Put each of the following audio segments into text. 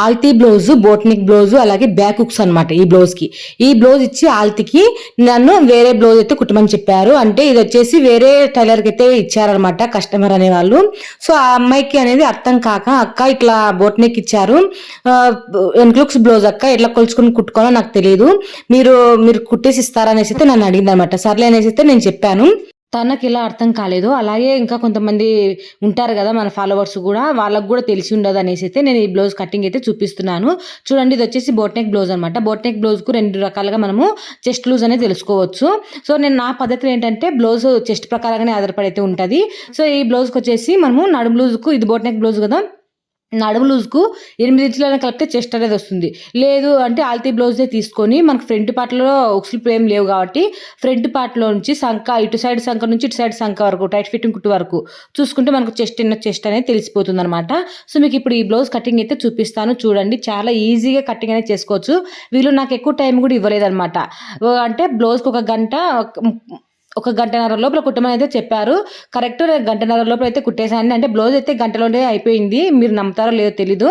ఆల్తీ blouse boat neck blouse అలాగే back hooks అనమాట ఈ బ్లౌజ్కి. ఈ బ్లౌజ్ ఇచ్చి ఆల్తీకి నన్ను వేరే బ్లౌజ్ అయితే కుట్టమని చెప్పారు. అంటే ఇది వచ్చేసి వేరే టైలర్కి అయితే ఇచ్చారనమాట కస్టమర్ అనే వాళ్ళు సో ఆ అమ్మాయికి అనేది అర్థం కాక అక్క ఇట్లా బోట్నిక్ ఇచ్చారు. ఎన్క్లుక్స్ బ్లౌజ్ అక్క ఎట్లా కొలుచుకుని కుట్టుకోవాలో నాకు తెలియదు మీరు మీరు కుట్టేసి ఇస్తారనేసి అయితే నన్ను అడిగింది అనమాట సర్లే అనేసి అయితే నేను చెప్పాను. తనకి ఇలా అర్థం కాలేదు. అలాగే ఇంకా కొంతమంది ఉంటారు కదా మన ఫాలోవర్స్ కూడా వాళ్ళకు కూడా తెలిసి ఉండదు అనేసి అయితే నేను ఈ బ్లౌజ్ కటింగ్ అయితే చూపిస్తున్నాను. చూడండి ఇది వచ్చేసి బోట్నెక్ బ్లౌజ్ అనమాట బోట్నెక్ బ్లౌజ్కు రెండు రకాలుగా మనము చెస్ట్ లూజ్ అనేది తెలుసుకోవచ్చు. సో నేను నా పద్ధతిలో ఏంటంటే బ్లౌజ్ చెస్ట్ ప్రకారంగానే ఆధారపడి అయితే ఉంటుంది. సో ఈ బ్లౌజ్కి వచ్చేసి మనము నడుము లూజ్కు ఇది బోట్నెక్ బ్లౌజ్ కదా నడుము లూజ్కు ఎనిమిది ఇంచులైనా కలిపితే చెస్ట్ అనేది వస్తుంది. లేదు అంటే ఆల్తీ బ్లౌజే తీసుకొని మనకు ఫ్రంట్ పార్ట్లో ఉక్సులు ఏం లేవు కాబట్టి ఫ్రంట్ పార్ట్లో నుంచి సంక ఇటు సైడ్ సంక నుంచి ఇటు సైడ్ సంక వరకు టైట్ ఫిట్టింగ్ కుట్టు వరకు చూసుకుంటే మనకు చెస్ట్ ఇన్న చెస్ట్ అనేది తెలిసిపోతుంది అనమాట సో మీకు ఇప్పుడు ఈ బ్లౌజ్ కటింగ్ అయితే చూపిస్తాను చూడండి. చాలా ఈజీగా కటింగ్ అనేది చేసుకోవచ్చు. వీళ్ళు నాకు ఎక్కువ టైం కూడా ఇవ్వలేదన్నమాట. అంటే బ్లౌజ్కి ఒక గంట ఒక గంటన్నర లోపల కుట్టమని అయితే చెప్పారు కరెక్ట్ గంటన్నర లోపల అయితే కుట్టేశాను అంటే బ్లౌజ్ అయితే గంటలోనే అయిపోయింది. మీరు నమ్ముతారో లేదో తెలీదు.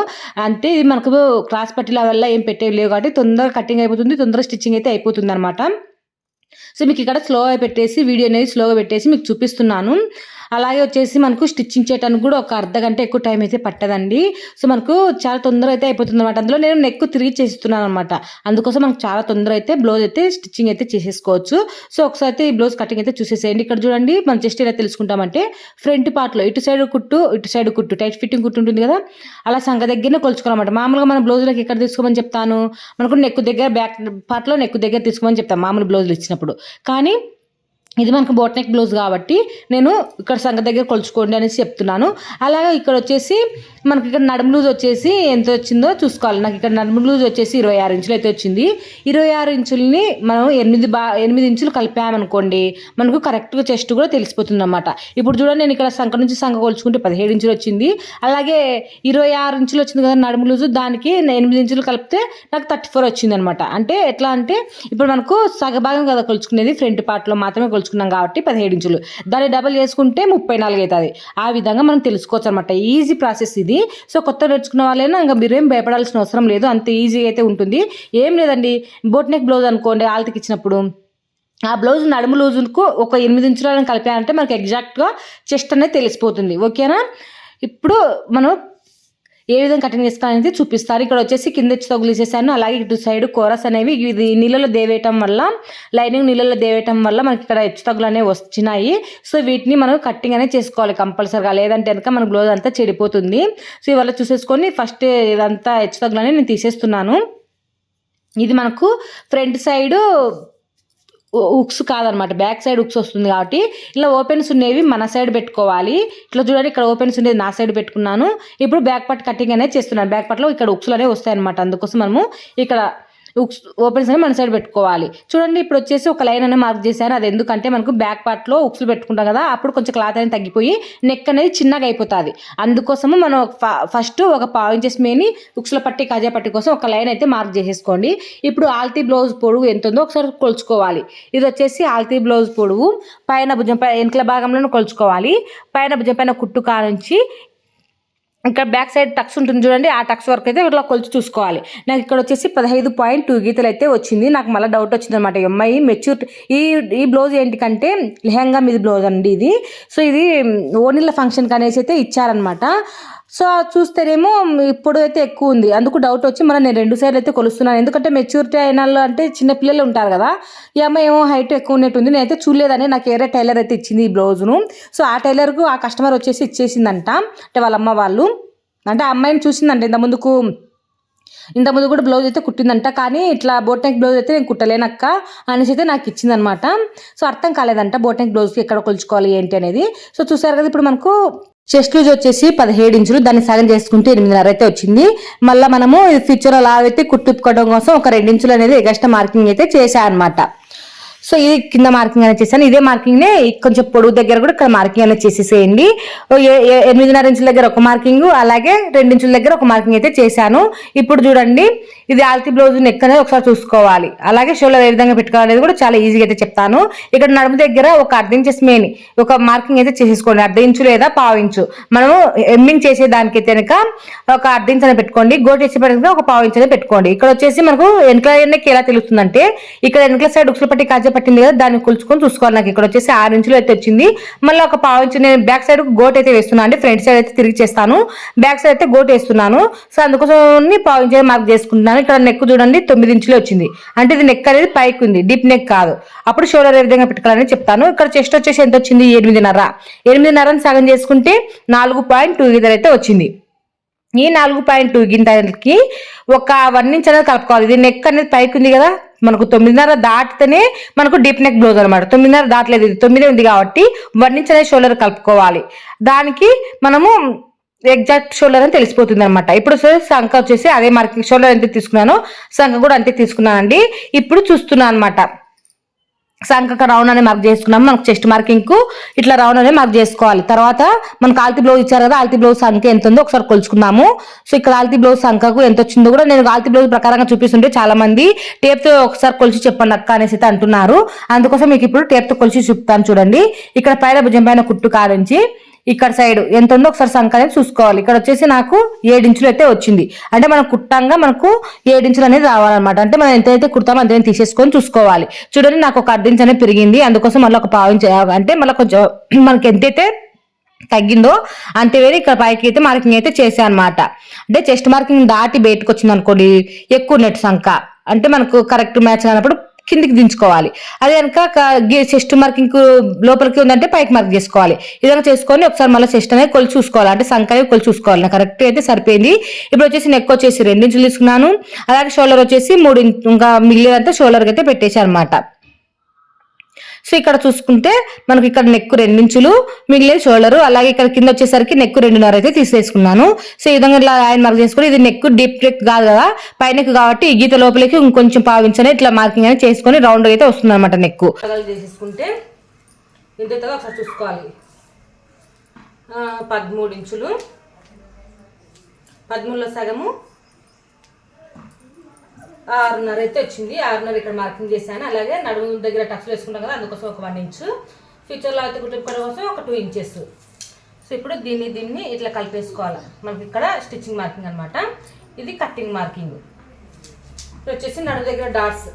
అంతే ఇది మనకు క్రాస్ పట్టీల వల్ల ఏం పెట్టేవి లేవు కాబట్టి తొందరగా కటింగ్ అయిపోతుంది. తొందరగా స్టిచ్చింగ్ అయితే అయిపోతుంది అనమాట సో మీకు ఇక్కడ స్లోగా పెట్టేసి వీడియో అనేది స్లోగా పెట్టేసి మీకు చూపిస్తున్నాను. అలాగే వచ్చేసి మనకు స్టిచ్చింగ్ చేయడానికి కూడా ఒక అర్ధ గంట ఎక్కువ టైం అయితే పట్టదండి. సో మనకు చాలా తొందర అయితే అయిపోతుంది అనమాట అందులో నేను నెక్ తిరిగి చేస్తున్నాను అనమాట అందుకోసం మనకు చాలా తొందర అయితే బ్లౌజ్ అయితే స్టిచ్చింగ్ అయితే చేసేసుకోవచ్చు. సో ఒకసారి అయితే ఈ బ్లౌజ్ కటింగ్ అయితే చూసేసేయండి. ఇక్కడ చూడండి మనం జస్ట్ ఎలా తెలుసుకుంటామంటే ఫ్రంట్ పార్ట్లో ఇటు సైడ్ కుట్టు ఇటు సైడ్ కుట్టు. టైట్ ఫిట్టింగ్ కుట్టు ఉంటుంది కదా? అలా సంగ దగ్గరనే కొలుచుకోవాలన్నమాట. మామూలుగా మన బ్లౌజులకు ఎక్కడ తీసుకోమని చెప్తాను? మనకు నెక్ దగ్గర బ్యాక్ పార్ట్లో నెక్ దగ్గర తీసుకోమని చెప్తాను మామూలు బ్లౌజులు ఇచ్చినప్పుడు. కానీ ఇది మనకు బోట్ నెక్ బ్లౌజ్ కాబట్టి నేను ఇక్కడ సంగ దగ్గర కొలుచుకోండి అనేసి చెప్తున్నాను. అలాగే ఇక్కడ వచ్చేసి మనకి ఇక్కడ నడుము లూజ్ వచ్చేసి ఎంత వచ్చిందో చూసుకోవాలి. నాకు ఇక్కడ నడుము లూజ్ వచ్చేసి ఇరవై ఆరు ఇంచులు అయితే వచ్చింది. ఇరవై ఆరు ఇంచుల్ని మనం ఎనిమిది బా ఎనిమిది ఇంచులు కలిపామనుకోండి మనకు కరెక్ట్గా చెస్ట్ కూడా తెలిసిపోతుంది అనమాట ఇప్పుడు చూడండి నేను ఇక్కడ సంఖ నుంచి సంఖ కొలుచుకుంటే పదిహేడు ఇంచులు వచ్చింది. అలాగే ఇరవై ఆరు ఇంచులు వచ్చింది కదా నడుము లూజు దానికి ఎనిమిది ఇంచులు కలిపితే నాకు థర్టీ ఫోర్ వచ్చింది అనమాట అంటే ఎట్లా అంటే ఇప్పుడు మనకు సగభాగం కదా కొలుచుకునేది ఫ్రంట్ పార్ట్లో మాత్రమే కొలుచుకున్నాం కాబట్టి పదిహేడు ఇంచులు. దాన్ని డబల్ చేసుకుంటే ముప్పై నాలుగు అవుతుంది. ఆ విధంగా మనం తెలుసుకోవచ్చు అనమాట ఈజీ ప్రాసెస్ ఇది. సో కొత్త నేర్చుకున్న వాళ్ళైనా ఇంకా మీరేం భయపడాల్సిన అవసరం లేదు. అంత ఈజీ అయితే ఉంటుంది. ఏం లేదండి. బోట్ నెక్ బ్లౌజ్ అనుకోండి ఆల్తకి ఇచ్చినప్పుడు. ఆ బ్లౌజ్ నడుము లూజుకు ఒక ఎనిమిది ఇంచులను కలిపారంటే మనకు ఎగ్జాక్ట్గా చెస్ట్ అనేది తెలిసిపోతుంది. ఓకేనా ఇప్పుడు మనం ఏ విధంగా కటింగ్ చేసుకోవాలనేది చూపిస్తారు. ఇక్కడ వచ్చేసి కింద వచ్చి తగులేసేసాను. అలాగే ఇటు సైడ్ కోరస్ అనేవి ఇది నీళ్ళలో దేవేయటం వల్ల లైనింగ్ నీళ్ళలో దేవేయటం వల్ల మనకి ఇక్కడ హెచ్చు తగులు అనేవి వచ్చినాయి. సో వీటిని మనం కట్టింగ్ అనేది చేసుకోవాలి కంపల్సరీగా. లేదంటే కనుక మన బ్లౌజ్ అంతా చెడిపోతుంది. సో ఇవాళ చూసేసుకొని ఫస్ట్ ఇదంతా హెచ్చు తగులు అనేది నేను తీసేస్తున్నాను. ఇది మనకు ఫ్రంట్ సైడ్ ఉక్స్ కాదనమాట. బ్యాక్ సైడ్ ఉక్స్ వస్తుంది కాబట్టి ఇలా ఓపెన్స్ ఉండేవి మన సైడ్ పెట్టుకోవాలి. ఇట్లా చూడండి ఇక్కడ ఓపెన్స్ ఉండేది నా సైడ్ పెట్టుకున్నాను. ఇప్పుడు బ్యాక్ పార్ట్ కటింగ్ అనేది చేస్తున్నాను. బ్యాక్ పార్ట్లో ఇక్కడ ఉక్స్లు అనేవి వస్తాయి అనమాట అందుకోసం మనము ఇక్కడ ఓపెన్స్ అని మన సైడ్ పెట్టుకోవాలి. చూడండి ఇప్పుడు వచ్చేసి ఒక లైన్ అనేది మార్క్ చేశాను అది ఎందుకంటే మనకు బ్యాక్ పార్ట్లో ఉక్స్లు పెట్టుకుంటాం కదా అప్పుడు కొంచెం క్లాత్ అనేది తగ్గిపోయి నెక్ అనేది చిన్నగా అయిపోతుంది. అందుకోసము మనం ఫస్ట్ ఒక పావు మేని ఉక్స్ల పట్టి కాజా పట్టి కోసం ఒక లైన్ అయితే మార్క్ చేసేసుకోండి. ఇప్పుడు ఆల్తీ బ్లౌజ్ పొడవు ఎంత ఉందో ఒకసారి కొలుచుకోవాలి. ఇది వచ్చేసి ఆల్తీ బ్లౌజ్ పొడవు పైన భుజం పై వెనుకల భాగంలో కొలుచుకోవాలి. పైన భుజం పైన కుట్టు కా నుంచి ఇక్కడ బ్యాక్ సైడ్ టక్స్ ఉంటుంది చూడండి ఆ టక్స్ వరకు అయితే ఇట్లా కొలిచి చూసుకోవాలి. నాకు ఇక్కడ వచ్చేసి పదహైదు పాయింట్ టూ గీతలు అయితే వచ్చింది. నాకు మళ్ళీ డౌట్ వచ్చింది అనమాట ఈ అమ్మాయి మెచ్యూర్ ఈ ఈ బ్లౌజ్ ఏంటికంటే లెహంగా మీద బ్లౌజ్ అండి ఇది. సో ఇది ఓనిల ఫంక్షన్కి అనేసి అయితే ఇచ్చారనమాట సో చూస్తేనేమో ఇప్పుడు అయితే ఎక్కువ ఉంది. అందుకు డౌట్ వచ్చి మనం నేను రెండు సైడ్లు అయితే కొలుస్తున్నాను. ఎందుకంటే మెచ్యూరిటీ అయిన వాళ్ళు అంటే చిన్నపిల్లలు ఉంటారు కదా ఈ అమ్మాయి ఏమో హైట్ ఎక్కువ ఉన్నట్టుంది. నేనైతే చూడలేదని నాకు ఏరే టైలర్ అయితే ఇచ్చింది ఈ బ్లౌజ్ను. సో ఆ టైలర్కు ఆ కస్టమర్ వచ్చేసి ఇచ్చేసిందంట. అంటే వాళ్ళ అమ్మ వాళ్ళు. అంటే ఆ అమ్మాయిని చూసిందంట. ఇంత ముందుకు ఇంతకుముందు కూడా బ్లౌజ్ అయితే కుట్టిందంట. కానీ ఇట్లా బోటెక్ బ్లౌజ్ అయితే నేను కుట్టలేనక్క అనేసి అయితే నాకు ఇచ్చిందనమాట సో అర్థం కాలేదంట బోటెక్ బ్లౌజ్కి ఎక్కడ కొలుచుకోవాలి ఏంటి అనేది. సో చూసారు కదా ఇప్పుడు మనకు చెస్ట్ లూజ్ వచ్చేసి పదిహేడు ఇంచులు. దాన్ని సగం చేసుకుంటే ఎనిమిదిన్నర అయితే వచ్చింది. మళ్ళీ మనము ఫ్యూచర్ అలా అయితే కుట్టుకోవడం కోసం ఒక రెండు ఇంచులు అనేది ఎగస్ట్రా మార్కింగ్ అయితే చేశా అనమాట సో ఇది కింద మార్కింగ్ అనేది చేశాను. ఇదే మార్కింగ్ నే కొంచెం పొడుగు దగ్గర కూడా ఇక్కడ మార్కింగ్ అనేది చేసేసేయండి. ఎనిమిదిన్నర ఇంచుల దగ్గర ఒక మార్కింగ్ అలాగే రెండు ఇంచుల దగ్గర ఒక మార్కింగ్ అయితే చేశాను. ఇప్పుడు చూడండి ఇది ఆల్తీ బ్లౌజ్ నెక్ అనేది ఒకసారి చూసుకోవాలి. అలాగే షోలో ఏ విధంగా పెట్టుకోవాలనేది కూడా చాలా ఈజీగా అయితే చెప్తాను. ఇక్కడ నడుము దగ్గర ఒక అర్ధ ఇంచెస్ మెయిన్ ఒక మార్కింగ్ అయితే చేసేసుకోండి. అర్ధ ఇంచు లేదా పావు ఇంచు. మనము ఎమ్మింగ్ చేసేదానికి కనుక ఒక అర్ధ ఇంచు అనేది పెట్టుకోండి. గోటు వేసే పట్టుకుంటే ఒక పావు ఇంచు అనేది పెట్టుకోండి. ఇక్కడ వచ్చేసి మనకు వెనకల ఎన్నకి ఎలా తెలుస్తుందంటే ఇక్కడ వెనకల సైడ్ ఉక్సులు పట్టి కాజా పట్టింది కదా దాన్ని కొలుచుకొని చూసుకోవాలి. నాకు ఇక్కడ వచ్చేసి ఆరు ఇంచులు అయితే వచ్చింది. మళ్ళీ ఒక పావు ఇంచు నేను బ్యాక్ సైడ్ గోట్ అయితే వేస్తున్నాను అంటే ఫ్రంట్ సైడ్ అయితే తిరిగి చేస్తాను. బ్యాక్ సైడ్ అయితే గోట్ వేస్తున్నాను. సో అందుకోసం పావు ఇంచు మార్క్ చేసుకుంటున్నాను. ఇక్కడ నెక్ చూడండి తొమ్మిది ఇంచులు వచ్చింది. అంటే ఇది నెక్ అనేది పైకి ఉంది డీప్ నెక్ కాదు. అప్పుడు షోల్డర్ ఏ విధంగా పెట్టుకోవాలని చెప్తాను. ఇక్కడ చెస్ట్ వచ్చేసి ఎంత వచ్చింది? ఎనిమిదిన్నర. ఎనిమిదిన్నరని సగం చేసుకుంటే నాలుగు పాయింట్ టూ అయితే వచ్చింది. ఈ నాలుగు పాయింట్ టూ గింటలకి ఒక వన్ ఇంచ్ అనేది కలుపుకోవాలి. ఇది నెక్ అనేది పైకి ఉంది కదా మనకు తొమ్మిదిన్నర దాటితేనే మనకు డీప్ నెక్ బ్లౌజ్ అనమాట తొమ్మిదిన్నర దాటలేదు ఇది తొమ్మిది ఉంది కాబట్టి వన్ ఇంచ్ అనేది షోల్డర్ కలుపుకోవాలి. దానికి మనము ఎగ్జాక్ట్ షోల్డర్ అని తెలిసిపోతుంది అనమాట ఇప్పుడు సంఖ వచ్చేసి అదే మార్కింగ్ షోల్డర్ ఎంత తీసుకున్నానో సంఖ కూడా అంతే తీసుకున్నానండి. ఇప్పుడు చూస్తున్నాను అనమాట సంఖ రౌండ్ అనే మార్క్ చేసుకున్నాము. మనకు చెస్ట్ మార్కింగ్కు ఇట్లా రౌండ్ అనే మార్క్ చేసుకోవాలి. తర్వాత మనకు ఆల్తీ బ్లౌజ్ ఇచ్చారు కదా ఆల్తీ బ్లౌజ్ సంఖ్య ఎంత ఉందో ఒకసారి కొలుచుకున్నాము సో ఇక్కడ ఆల్తీ బ్లౌజ్ సంఖ్యకు ఎంత వచ్చిందో కూడా నేను ఆల్తీ బ్లౌజ్ ప్రకారంగా చూపిస్తుంటే చాలా మంది టేప్తో ఒకసారి కొలిచి చెప్పండి అక్క అనేసి అయితే అంటున్నారు. అందుకోసం మీకు ఇప్పుడు టేప్తో కొలిచి చూపుతాను చూడండి. ఇక్కడ పైన భుజం పైన కుట్టు కారించి ఇక్కడ సైడ్ ఎంత ఉందో ఒకసారి సంఖ అనేది చూసుకోవాలి. ఇక్కడ వచ్చేసి నాకు ఏడించులు అయితే వచ్చింది. అంటే మనం కుట్టంగా మనకు ఏడించులు అనేది రావాలన్నమాట. అంటే మనం ఎంతైతే కుడతామో అంతైనా తీసేసుకొని చూసుకోవాలి. చూడండి నాకు ఒక అర్ధించు అనేది పెరిగింది. అందుకోసం మళ్ళీ ఒక పావు అంటే మళ్ళీ కొంచెం మనకి ఎంతైతే తగ్గిందో అంతేవేరే ఇక్కడ పైకి అయితే మార్కింగ్ అయితే చేసా అనమాట అంటే చెస్ట్ మార్కింగ్ దాటి బయటకు వచ్చింది అనుకోండి ఎక్కువ నెట్ సంఖ్య. అంటే మనకు కరెక్ట్ మ్యాచ్ అన్నప్పుడు కిందికి దించుకోవాలి. అదే కనుక చెస్ట్ మార్కింగ్ లోపలికి ఉందంటే పైకి మార్క్ చేసుకోవాలి. ఈ చేసుకొని ఒకసారి మళ్ళీ చెస్ట్ అనేది కొలు చూసుకోవాలి. అంటే సంఖ్య కొలు చూసుకోవాలి. నాకు కరెక్ట్ అయితే సరిపోయింది. ఇప్పుడు వచ్చేసి నెక్ వచ్చేసి రెండు ఇంచులు తీసుకున్నాను. అలాగే షోల్డర్ వచ్చేసి మూడు ఇంచు- ఇంకా మిగిలినంతా షోల్డర్కి అయితే పెట్టేసి అనమాట సో ఇక్కడ చూసుకుంటే మనకి ఇక్కడ నెక్ రెండించులు మిగిలిన షోల్డర్ అలాగే ఇక్కడ కింద వచ్చేసరికి నెక్ రెండున్నర అయితే తీసేసుకున్నాను. సో ఈ విధంగా ఇలా ఆయన మార్క్ చేసుకుని ఇది నెక్ డీప్ నెక్ కాదు కదా పై నెక్ కాబట్టి ఈ గీత లోపలికి ఇంకొంచెం పావించని ఇట్లా మార్కింగ్ అనేది చేసుకొని రౌండ్ అయితే వస్తుంది అనమాట నెక్ చేసేసుకుంటే ఒకసారి చూసుకోవాలి. పదమూడు ఇంచులు పదమూడులో సగము ఆరున్నర అయితే వచ్చింది. ఆరున్నర ఇక్కడ మార్కింగ్ చేశాను. అలాగే నడుము దగ్గర టచ్ వేసుకుంటాం కదా అందుకోసం ఒక వన్ ఇంచ్ ఫ్యూచర్లో అయితే కుట్టించుకోవడం కోసం ఒక టూ ఇంచెస్ సో ఇప్పుడు దీన్ని దీన్ని ఇట్లా కలిపేసుకోవాలి. మనకి ఇక్కడ స్టిచ్చింగ్ మార్కింగ్ అనమాట ఇది కట్టింగ్ మార్కింగ్ ఇప్పుడు వచ్చేసి నడుము దగ్గర డాట్స్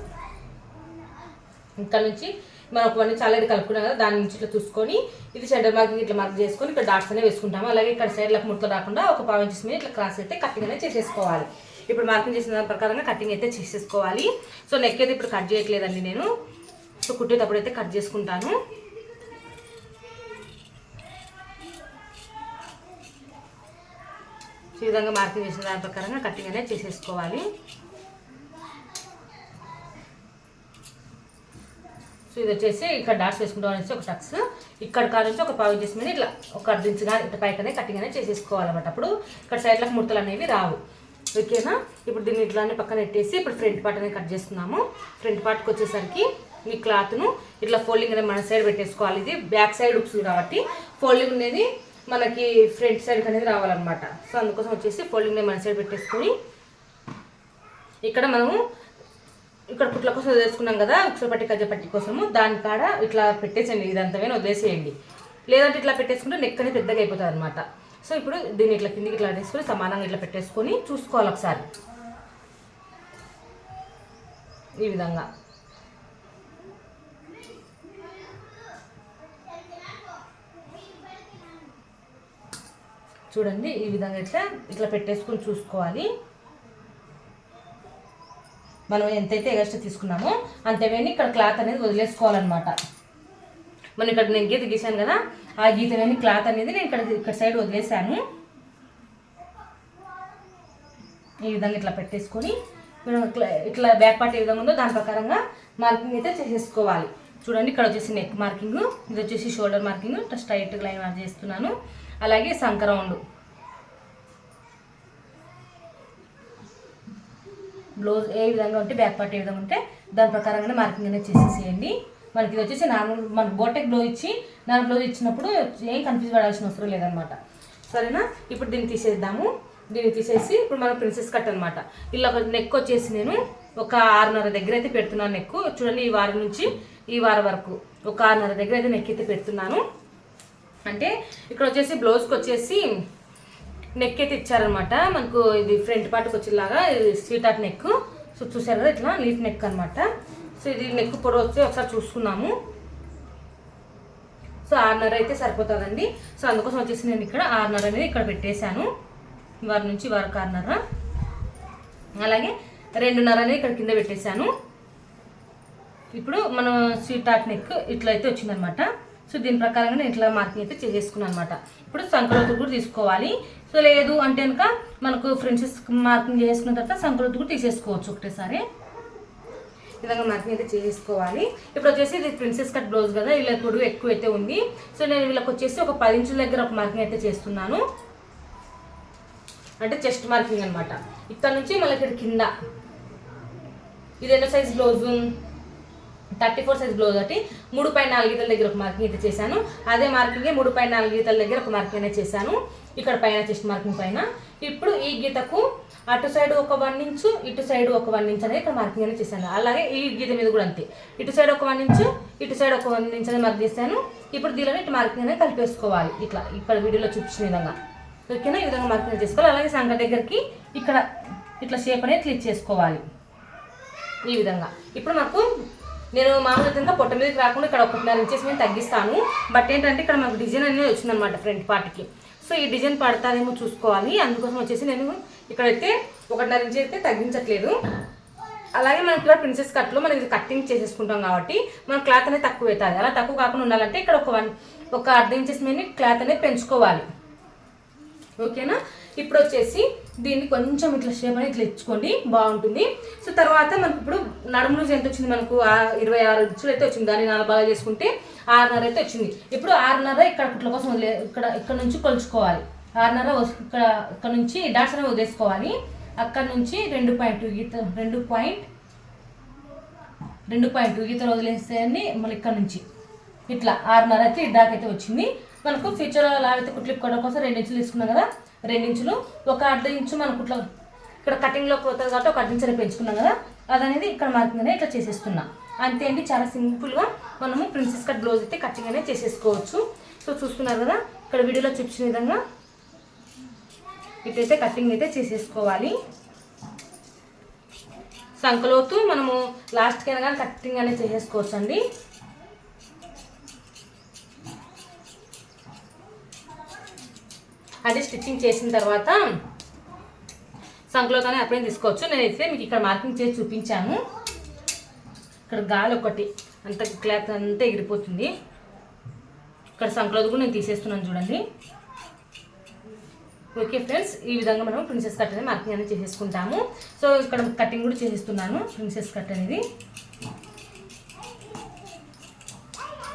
ఇక్కడ నుంచి మనం ఒక వన్ ఇంచ్ ఆల్రెడీ కలుపుకున్నాం కదా దాని నుంచి ఇట్లా చూసుకొని ఇది సెంటర్ మార్కింగ్ ఇట్లా మార్క్ చేసుకొని ఇక్కడ డాట్స్ అనేవి వేసుకుంటాము. అలాగే ఇక్కడ సైడ్లకు ముడత రాకుండా ఒక పావు ఇంచెస్ మీద ఇట్లా క్రాస్ అయితే కట్టింగ్ అనేది చేసేసుకోవాలి. ఇప్పుడు మార్కింగ్ చేసిన దాని ప్రకారంగా కటింగ్ అయితే చేసేసుకోవాలి. సో నెక్ అయితే ఇప్పుడు కట్ చేయట్లేదండి నేను. సో కుట్టేటప్పుడు అయితే కట్ చేసుకుంటాను. సో ఈ విధంగా మార్కింగ్ చేసిన దాని ప్రకారంగా కటింగ్ అనేది చేసేసుకోవాలి. సో ఇది వచ్చేసి ఇక్కడ డాట్స్ వేసుకుంటాం అనేసి ఒక టక్స్ ఇక్కడ కాడ నుంచి ఒక పావు చేసి మీద ఇట్లా ఒక అర్ధించగా ఇట్లా పైకనే కటింగ్ అనేది చేసేసుకోవాలన్నమాట. అప్పుడు ఇక్కడ సైడ్లకు ముడతలు అనేవి రావు. ఓకేనా? ఇప్పుడు దీన్ని ఇట్లానే పక్కన పెట్టేసి ఇప్పుడు ఫ్రంట్ పార్ట్ అనేది కట్ చేస్తున్నాము. ఫ్రంట్ పార్ట్కి వచ్చేసరికి మీ క్లాత్ను ఇట్లా ఫోల్డింగ్ అనేది మన సైడ్ పెట్టేసుకోవాలి. ఇది బ్యాక్ సైడ్ ఉక్స్ కాబట్టి ఫోల్డింగ్ అనేది మనకి ఫ్రంట్ సైడ్కి అనేది రావాలన్నమాట. సో అందుకోసం వచ్చేసి ఫోల్డింగ్ అనేది మన సైడ్ పెట్టేసుకొని ఇక్కడ మనము ఇక్కడ కుట్ల కోసం వదిలేసుకున్నాం కదా ఉక్సల పట్టి కజ్జ పట్టి కోసము. దాని కాడ ఇట్లా పెట్టేసేయండి. ఇదంతా వదిలేసేయండి. లేదంటే ఇట్లా పెట్టేసుకుంటే నెక్ అనేది పెద్దగా అయిపోతుంది అనమాట సో ఇప్పుడు దీన్ని ఇట్లా కిందికి ఇట్లా వేసుకొని సమానంగా ఇట్లా పెట్టేసుకొని చూసుకోవాలి ఒకసారి. ఈ విధంగా. చూడండి ఈ విధంగా ఇట్లా ఇట్లా పెట్టేసుకొని చూసుకోవాలి. మనం ఎంతైతే ఎగస్ట్రా తీసుకున్నామో అంతేవేని ఇక్కడ క్లాత్ అనేది వదిలేసుకోవాలన్నమాట. మనం ఇక్కడ నేను గీత గీసాను కదా ఆ గీత క్లాత్ అనేది నేను ఇక్కడ ఇక్కడ సైడ్ వదిలేసాను ఈ విధంగా ఇట్లా పెట్టేసుకొని ఇట్లా ఇట్లా బ్యాక్ పార్ట్ ఏ విధంగా ఉందో దాని ప్రకారంగా మార్కింగ్ అయితే చేసేసుకోవాలి. చూడండి ఇక్కడ వచ్చేసి నెక్ మార్కింగ్ ఇది వచ్చేసి షోల్డర్ మార్కింగ్ ఇట్లా స్ట్రైట్ లైన్ మార్క్ చేస్తున్నాను. అలాగే సంక రౌండ్ బ్లౌజ్ ఏ విధంగా ఉంటే బ్యాక్ పార్ట్ ఏ విధంగా ఉంటే దాని ప్రకారంగానే మార్కింగ్ అనేది చేసేసేయండి. మనకి ఇది వచ్చేసి నార్మల్ మనకు బోటెక్ బ్లౌజ్ ఇచ్చి నార్మల్ బ్లౌజ్ ఇచ్చినప్పుడు ఏం కన్ఫ్యూజ్ పడాల్సిన అవసరం లేదనమాట సరేనా? ఇప్పుడు దీన్ని తీసేద్దాము. దీన్ని తీసేసి ఇప్పుడు మనం ప్రిన్సెస్ కట్ అనమాట ఇలా ఒక నెక్ వచ్చేసి నేను ఒక ఆరున్నర దగ్గర అయితే పెడుతున్నాను నెక్ చూడండి ఈ వారం నుంచి ఈ వారం వరకు ఒక ఆరున్నర దగ్గర అయితే నెక్ అయితే పెడుతున్నాను. అంటే ఇక్కడ వచ్చేసి బ్లౌజ్కి వచ్చేసి నెక్ అయితే ఇచ్చారనమాట మనకు ఇది ఫ్రంట్ పార్ట్కి వచ్చేలాగా ఇది స్వీట్ ఆర్ట్ నెక్ సో చూసారు కదా ఇట్లా లీఫ్ నెక్ అనమాట సో ఇది నెక్ పొడవు వచ్చి ఒకసారి చూసుకున్నాము సో ఆరున్నర అయితే సరిపోతుందండి. సో అందుకోసం వచ్చేసి నేను ఇక్కడ ఆరున్నర అనేది ఇక్కడ పెట్టేశాను. వారి నుంచి వరకు ఆరున్నర అలాగే రెండున్నర అనేది ఇక్కడ కింద పెట్టేశాను. ఇప్పుడు మనం స్వీట్ ఆర్ట్ నెక్ ఇట్లా అయితే వచ్చిందనమాట. సో దీని ప్రకారంగా నేను ఇట్లా మార్కింగ్ అయితే చేసేసుకున్నాను అనమాట ఇప్పుడు సంకలోతు కూడా తీసుకోవాలి. సో లేదు అంటే కనుక మనకు ఫ్రెండ్స్ మార్కింగ్ చేసుకున్న తర్వాత సంకలోతు కూడా తీసేసుకోవచ్చు ఒకటేసారి. విధంగా మ్యాచింగ్ అయితే చేసుకోవాలి. ఇప్పుడు వచ్చేసి ఇది ప్రిన్సెస్ కట్ బ్లౌజ్ కదా ఇలా పొడుగు ఎక్కువ అయితే ఉంది. సో నేను వీళ్ళకి వచ్చేసి ఒక పది ఇంచుల దగ్గర ఒక మార్కింగ్ అయితే చేస్తున్నాను. అంటే చెస్ట్ మార్కింగ్ అనమాట ఇక్కడ నుంచి మళ్ళీ ఇక్కడ కింద. ఇది ఎన్నో size blouse thirty four size blouse ఒకటి. మూడు పై నాలుగు గీతల దగ్గర ఒక మార్కింగ్ అయితే చేశాను. అదే మార్కింగే మూడు పై నాలుగు గీతల దగ్గర ఒక మార్కింగ్ అనేది చేశాను. ఇక్కడ పైన చెస్ట్ మార్కింగ్ పైన. ఇప్పుడు ఈ గీతకు అటు సైడ్ ఒక వన్ ఇంచు ఇటు సైడ్ ఒక వన్ ఇంచ్ అనేది ఇక్కడ మార్కింగ్ అనేది చేశాను. అలాగే ఈ గీత మీద కూడా అంతే. ఇటు సైడ్ ఒక వన్ ఇంచు ఇటు సైడ్ ఒక వన్ ఇంచ్ అనేది మార్క్ చేశాను. ఇప్పుడు దీనిలో ఇటు మార్కింగ్ అనేది కలిపేసుకోవాలి. ఇట్లా ఇక్కడ వీడియోలో చూపించిన విధంగా. ఓకేనా? ఈ విధంగా మార్కింగ్ చేసుకోవాలి. అలాగే సంఘ దగ్గరికి ఇక్కడ ఇట్లా షేప్ అనేది క్లిక్ చేసుకోవాలి. ఈ విధంగా. ఇప్పుడు నాకు నేను మామూలుగా విధంగా పొట్ట మీదకి రాకుండా ఇక్కడ ఒకటిన్నర ఇంచెస్ నేను తగ్గిస్తాను. బట్ ఏంటంటే ఇక్కడ మాకు డిజైన్ అనేది వచ్చిందనమాట ఫ్రంట్ పార్ట్కి సో ఈ డిజైన్ పడతారేమో చూసుకోవాలి. అందుకోసం వచ్చేసి నేను ఇక్కడైతే ఒకటిన్నర ఇంచ్ అయితే తగ్గించట్లేదు. అలాగే మనకి ఇక్కడ ప్రిన్సెస్ కట్లో మనం ఇది కట్టింగ్ చేసేసుకుంటాం కాబట్టి మన క్లాత్ అనేది తక్కువ అవుతుంది అలా తక్కువ కాకుండా ఉండాలంటే ఇక్కడ ఒక వన్ ఒక అర్ధ ఇంచెస్ మీద క్లాత్ అనేది పెంచుకోవాలి. ఓకేనా? ఇప్పుడు వచ్చేసి దీన్ని కొంచెం ఇట్లా షేప్ అనేది ఇట్లా ఇచ్చుకోండి బాగుంటుంది. సో తర్వాత మనకు ఇప్పుడు నడుము నుంచి ఎంత వచ్చింది మనకు? ఆ ఇరవై ఆరు ఇంచులు అయితే వచ్చింది దాన్ని నాలుగు బాగా చేసుకుంటే ఆరున్నర అయితే వచ్చింది ఇప్పుడు ఆరున్నర ఇక్కడ కుట్ల కోసం వదిలే ఇక్కడ ఇక్కడ నుంచి కొలుచుకోవాలి. ఆరున్నర ఇక్కడ ఇక్కడ నుంచి డాట్స్ అనేవి వదిలేసుకోవాలి. అక్కడ నుంచి రెండు పాయింట్ గీత రెండు పాయింట్ రెండు పాయింట్ గీతలు వదిలేసేయండి మళ్ళీ ఇక్కడ నుంచి. ఇట్లా ఆరున్నర అయితే ఇడ్డాకైతే వచ్చింది. మనకు ఫ్యూచర్లో లాగైతే కుట్లు ఇప్పుకోవడం కోసం రెండు ఇంచులు తీసుకున్నాం కదా. ఇంచులు ఒక అర్ధ ఇంచు మనకు ఇట్లా ఇక్కడ కటింగ్లోకి పోతుంది కాబట్టి ఒక అర్ధ ఇంచు అనేది పెంచుకున్నాం కదా. అదనేది ఇక్కడ మార్కింగ్ అనేది ఇట్లా చేసేస్తున్నా. అంతే అండి చాలా సింపుల్గా మనము ప్రిన్సెస్ కట్ బ్లౌజ్ అయితే కటింగ్ అనేది చేసేసుకోవచ్చు. సో చూస్తున్నారు కదా ఇక్కడ వీడియోలో చూపించిన విధంగా ఇటైతే కటింగ్ అయితే చేసేసుకోవాలి. సంకలోతు మనము లాస్ట్కి అయినా కానీ కటింగ్ అనేది చేసేసుకోవచ్చు అండి అది స్టిచ్చింగ్ చేసిన తర్వాత సంకలోతనే అప్పుడే తీసుకోవచ్చు. నేనైతే మీకు ఇక్కడ మార్కింగ్ చేసి చూపించాను. ఇక్కడ గాలి ఒకటి అంత క్లాత్ అంతా ఎగిరిపోతుంది. ఇక్కడ సంకలోతు కూడా నేను తీసేస్తున్నాను చూడండి. ఓకే ఫ్రెండ్స్ ఈ విధంగా మనం ప్రిన్సెస్ కట్ అనేది మార్కింగ్ అనేది చేసేసుకుంటాము. సో ఇక్కడ కటింగ్ కూడా చేసేస్తున్నాను ప్రిన్సెస్ కట్ అనేది.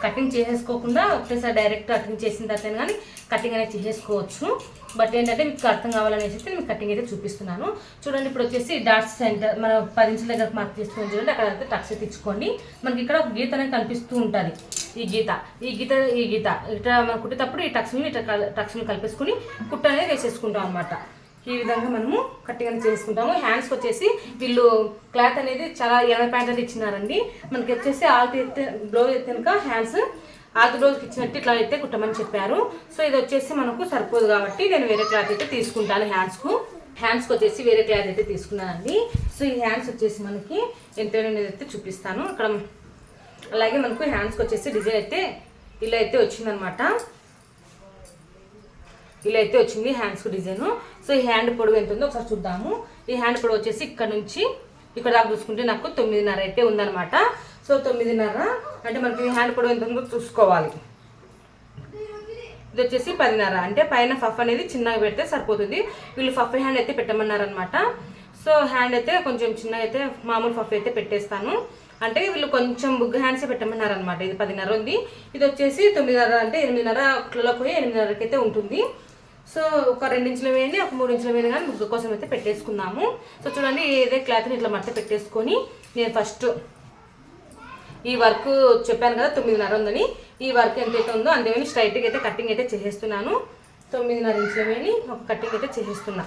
కటింగ్ చేసేసుకోకుండా ఒకటేసారి డైరెక్ట్ కటింగ్ చేసిన తర్వాత కానీ కటింగ్ అనేది చేసేసుకోవచ్చు. బట్ ఏంటంటే మీకు అర్థం కావాలనేసి అయితే మీకు కటింగ్ అయితే చూపిస్తున్నాను. చూడండి ఇప్పుడు వచ్చేసి డాట్స్ సెంటర్ మన పది ఇంచుల దగ్గర మార్క్ చేసుకొని చూడండి అక్కడ అయితే టక్స్ తెచ్చుకోండి మనకి ఇక్కడ ఒక గీత అనేది కనిపిస్తూ ఉంటుంది. ఈ గీత ఈ గీత ఈ గీత. ఇట్లా మనం కుట్టేటప్పుడు ఈ టక్స్ని ఇట్లా టక్స్ని కలిపేసుకుని కుట్ట అనేది వేసేసుకుంటాం అనమాట ఈ విధంగా మనము కట్టింగ్ అనేది చేసుకుంటాము. హ్యాండ్స్కి వచ్చేసి వీళ్ళు క్లాత్ అనేది చాలా ఎనభై ప్యాంట్ అనేది ఇచ్చినారండి. మనకి వచ్చేసి ఆల్ ఎత్తే బ్లౌజ్ అయితే కనుక హ్యాండ్స్ ఆది రోజుకి ఇచ్చినట్టు ఇట్లా అయితే కుట్టమని చెప్పారు. సో ఇది వచ్చేసి మనకు సరిపోదు కాబట్టి నేను వేరే క్లాత్ అయితే తీసుకుంటాను హ్యాండ్స్కు. హ్యాండ్స్కి వచ్చేసి వేరే క్లాత్ అయితే తీసుకున్నానండి. సో ఈ హ్యాండ్స్ వచ్చేసి మనకి ఎంత అయితే చూపిస్తాను. ఇక్కడ అలాగే మనకు హ్యాండ్స్కి వచ్చేసి డిజైన్ అయితే ఇలా అయితే వచ్చిందనమాట. ఇలా అయితే వచ్చింది హ్యాండ్స్కు డిజైన్. సో ఈ హ్యాండ్ పొడవు ఎంత ఉందో ఒకసారి చూద్దాము. ఈ హ్యాండ్ పొడవు వచ్చేసి ఇక్కడ నుంచి ఇక్కడ దాకా చూసుకుంటే నాకు తొమ్మిదిన్నర అయితే ఉందనమాట. సో తొమ్మిదిన్నర అంటే మనకి హ్యాండ్ పొడవు ఎంత ఉందో చూసుకోవాలి. ఇది వచ్చేసి పదిన్నర అంటే పైన ఫఫ్ అనేది చిన్నగా పెడితే సరిపోతుంది. వీళ్ళు ఫఫ్ హ్యాండ్ అయితే పెట్టమన్నారనమాట సో హ్యాండ్ అయితే కొంచెం చిన్నగా అయితే మామూలు ఫఫ్ అయితే పెట్టేస్తాను. అంటే వీళ్ళు కొంచెం బుగ్గ హ్యాండ్సే పెట్టమన్నారనమాట ఇది పదిన్నర ఉంది. ఇది వచ్చేసి తొమ్మిదిన్నర అంటే ఎనిమిదిన్నర ఒకటిలో పోయి ఎనిమిదిన్నరకి అయితే ఉంటుంది. సో ఒక రెండు ఇంచుల ఒక మూడు ఇంచుల వేయండి కానీ బుగ్గ కోసం అయితే పెట్టేసుకున్నాము. సో చూడండి ఏదే క్లాత్ని ఇట్లా మట్ట పెట్టేసుకొని నేను ఫస్ట్ ఈ వర్క్ చెప్పాను కదా తొమ్మిదిన్నర ఉందని. ఈ వర్క్ ఎంతైతే ఉందో అంతేమని స్ట్రైట్గా అయితే కటింగ్ అయితే చేసేస్తున్నాను. తొమ్మిదిన్నర ఇంచులమేని ఒక కటింగ్ అయితే చేసేస్తున్నా.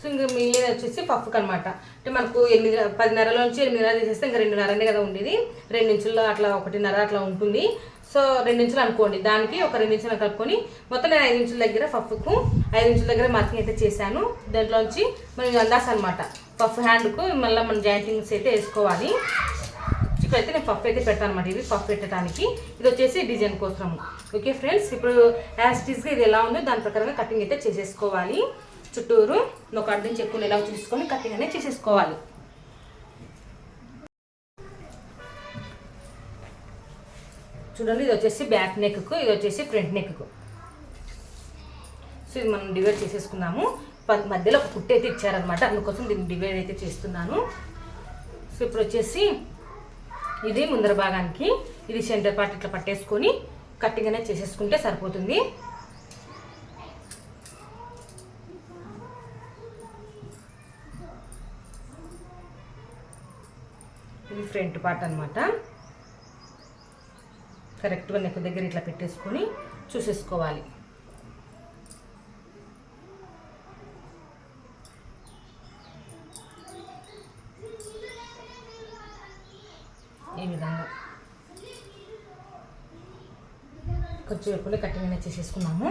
సో ఇంకా మిగిలిన వచ్చేసి పప్పుకి అనమాట అంటే మనకు ఎనిమిది పదిన్నర నుంచి ఎనిమిదిన్నర తీసేస్తే ఇంకా రెండున్నరనే కదా ఉండేది. రెండు ఇంచుల్లో అట్లా ఒకటిన్నర అట్లా ఉంటుంది. సో రెండు ఇంచులు అనుకోండి. దానికి ఒక రెండు ఇంచులు కలుపుకొని మొత్తం నేను ఐదు ఇంచుల దగ్గర పఫ్కు ఐదు ఇంచుల దగ్గర మార్కింగ్ అయితే చేశాను. దాంట్లోంచి మనం అందాస్ అనమాట పఫ్ హ్యాండ్కు మళ్ళీ మన జాయింటింగ్స్ అయితే వేసుకోవాలి. ఇక్కడైతే నేను పఫ్ అయితే పెడతాను అనమాట ఇది పఫ్ పెట్టడానికి. ఇది వచ్చేసి డిజైన్ కోసము ఓకే ఫ్రెండ్స్ ఇప్పుడు యాస్టీస్గా ఇది ఎలా ఉందో దాని ప్రకారంగా కటింగ్ అయితే చేసేసుకోవాలి. చుట్టూరు ఒక అర్థం చెప్పుకుని ఎలా చూసుకొని కటింగ్ అనేది చేసేసుకోవాలి. చూడండి ఇది వచ్చేసి బ్యాక్ నెక్కు ఇది వచ్చేసి ఫ్రంట్ నెక్కు సో ఇది మనం డివైడ్ చేసేసుకున్నాము. మధ్యలో ఒక కుట్టు అయితే ఇచ్చారనమాట అందుకోసం దీన్ని డివైడ్ అయితే చేస్తున్నాను. సో ఇప్పుడు వచ్చేసి ఇది ముందర భాగానికి ఇది సెంటర్ పార్ట్ ఇట్లా పట్టేసుకొని కట్టింగ్ అనేది చేసేసుకుంటే సరిపోతుంది. ఇది ఫ్రంట్ పార్ట్ అనమాట కరెక్ట్గా నెక్ దగ్గర ఇట్లా పెట్టేసుకొని చూసేసుకోవాలి. ఈ విధంగా. కొంచెం ఎప్పుడు కట్టింగ్ చేసేసుకున్నాము.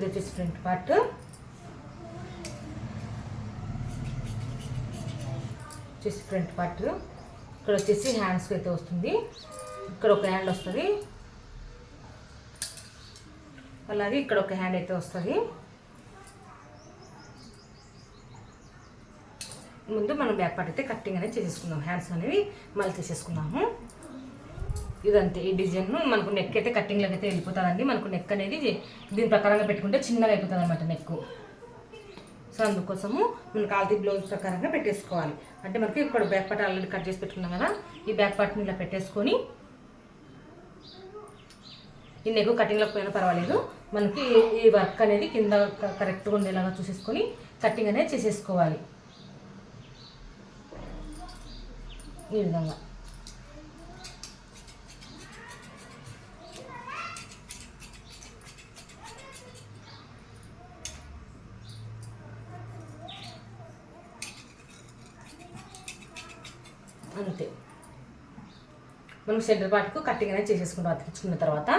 To వచ్చేసి ఫ్రంట్ పార్ట్ వచ్చేసి ఫ్రంట్ పార్ట్ ఇక్కడ వచ్చేసి హ్యాండ్స్కి అయితే వస్తుంది. ఇక్కడ ఒక హ్యాండ్ వస్తుంది. అలాగే ఇక్కడ ఒక హ్యాండ్ అయితే వస్తుంది. ముందు మనం బ్యాక్ పార్ట్ అయితే కట్టింగ్ అనేది చేసేసుకుందాం. హ్యాండ్స్ అనేవి మళ్ళీ తీసేసుకున్నాము ఇదంతే ఈ డిజైన్ మనకు నెక్ అయితే కట్టింగ్లోకి అయితే వెళ్ళిపోతుందండి. మనకు నెక్ అనేది దీని ప్రకారంగా పెట్టుకుంటే చిన్నగా అయిపోతుంది అనమాట నెక్ సో అందుకోసము మనకు ఆల్తీ బ్లౌజ్ ప్రకారంగా పెట్టేసుకోవాలి. అంటే మనకి ఇక్కడ బ్యాక్ పార్ట్ ఆల్రెడీ కట్ చేసి పెట్టుకున్నాం కదా ఈ బ్యాక్ పార్ట్ని ఇలా పెట్టేసుకొని ఈ నెక్ కటింగ్లోకి పోయినా పర్వాలేదు. మనకి ఈ వర్క్ అనేది కింద కరెక్ట్గా ఉండేలాగా చూసేసుకొని కటింగ్ అనేది చేసేసుకోవాలి. ఈ విధంగా. అంతే. మనం సెంటర్ పార్ట్కు కట్టింగ్ అనేది చేసేసుకుంటాం అతికించుకున్న తర్వాత.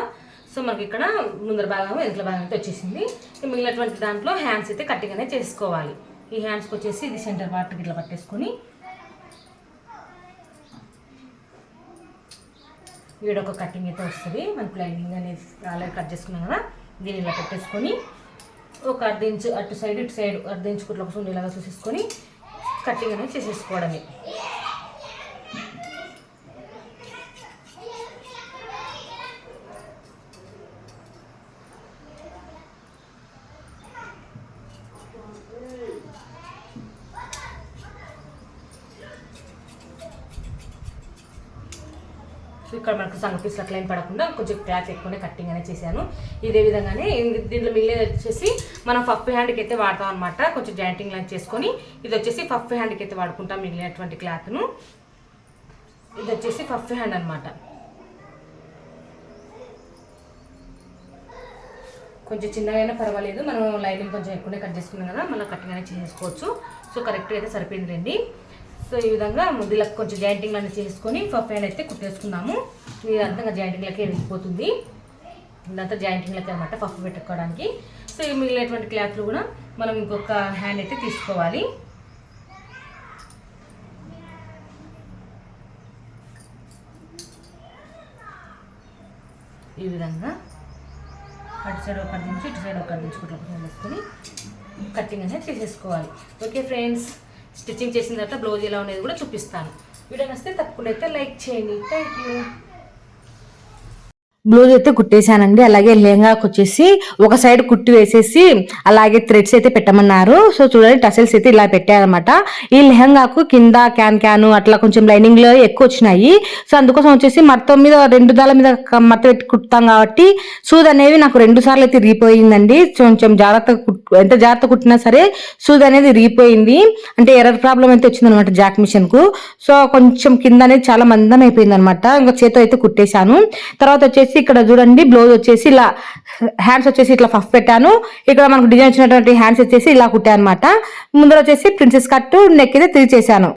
సో మనకి ఇక్కడ ముందర భాగం వెనుకల భాగం అయితే వచ్చేసింది. మిగిలినటువంటి దాంట్లో హ్యాండ్స్ అయితే కట్టింగ్ అనేది చేసుకోవాలి. ఈ హ్యాండ్స్కి వచ్చేసి ఇది సెంటర్ పార్ట్ ఇట్లా పట్టేసుకొని. వీడొక కటింగ్ అయితే వస్తుంది. మనకు లైనింగ్ అనేది ఆల్రెడీ కట్ చేసుకున్నాం కదా దీన్ని ఇలా పెట్టేసుకొని ఒక అర్ధ ఇంచు అటు సైడ్ ఇటు సైడ్ అర్ధ ఇంచు కుట్ల కోసం ఉండేలాగా చూసేసుకొని కట్టింగ్ అనేది చేసేసుకోవడమే. ఇక్కడ మనకు సంగ పీసులు అట్లా ఏం పడకుండా కొంచెం క్లాత్ ఎక్కువనే కట్టింగ్ అనేది చేశాను. ఇదే విధంగానే దీంట్లో మిగిలిన వచ్చేసి మనం ఫఫ్ హ్యాండ్కి అయితే వాడతాం అనమాట కొంచెం జాయింటింగ్ లాంటి చేసుకొని ఇది వచ్చేసి ఫఫ్ హ్యాండ్కి అయితే వాడుకుంటాం మిగిలినటువంటి క్లాత్ను ఇది వచ్చేసి ఫఫ్ హ్యాండ్ అనమాట కొంచెం చిన్నగా అయినా పర్వాలేదు. మనం లైనింగ్ కొంచెం ఎక్కువనే కట్ చేసుకున్నాం కదా మళ్ళీ కట్టింగ్ అనేది చేసుకోవచ్చు. సో కరెక్ట్గా అయితే సరిపోయింది రండి. సో ఈ విధంగా ముద్దులకు కొంచెం జాయింటింగ్ అనేది చేసుకొని పఫ్ హ్యాండ్ అయితే కుట్టేసుకున్నాము ఇదంతా ఇంకా జాయింటింగ్లకే వెళ్ళిపోతుంది. ఇదంతా జాయింటింగ్లకి అనమాట పఫ్ పెట్టుకోవడానికి. సో ఈ మిగిలినటువంటి క్లాత్లు కూడా మనం ఇంకొక హ్యాండ్ అయితే తీసుకోవాలి. ఈ విధంగా అటు సైడ్ ఒకటి నుంచి ఇటు సైడ్ ఒకటి నుంచి కుట్ల వేసుకొని కటింగ్ అనేది చేసేసుకోవాలి ఓకే ఫ్రెండ్స్. స్టిచ్చింగ్ చేసిన తర్వాత బ్లౌజ్ ఎలా ఉండేది కూడా చూపిస్తాను. వీడియో నచ్చితే తప్పకుండా అయితే లైక్ చేయండి. Thank you. బ్లౌజ్ అయితే కుట్టేశానండి. అలాగే లెహంగాకి వచ్చేసి ఒక సైడ్ కుట్టి వేసేసి అలాగే థ్రెడ్స్ అయితే పెట్టమన్నారు. సో చూడండి టసల్స్ అయితే ఇలా పెట్టారనమాట ఈ లెహంగాకు కింద క్యాన్ క్యాన్ అట్లా కొంచెం లైనింగ్లో ఎక్కువ వచ్చినాయి. సో అందుకోసం వచ్చేసి మత్తం మీద రెండు దాల మీద మత్త పెట్టి కుట్టాం కాబట్టి సూద్ అనేవి నాకు రెండు సార్లు అయితే రీపోయిందండి కొంచెం జాగ్రత్తగా ఎంత జాగ్రత్త కుట్టినా సరే సూద్ అనేది రీపోయింది అంటే ఎర్రర్ ప్రాబ్లం అయితే వచ్చింది అనమాట జాక్ మిషన్కు సో కొంచెం కింద అనేది చాలా మందం అయిపోయింది అనమాట ఇంకా చేతితో అయితే కుట్టేశాను. తర్వాత వచ్చేసి ఇక్కడ చూడండి బ్లౌజ్ వచ్చేసి ఇలా హ్యాండ్స్ వచ్చేసి ఇట్లా ఫస్ట్ పెట్టాను. ఇక్కడ మనకు డిజైన్ వచ్చినటువంటి హ్యాండ్స్ వచ్చేసి ఇలా కుట్టాను అనమాట ముందర వచ్చేసి ప్రిన్సెస్ కట్ నెక్ అయితే చేశాను.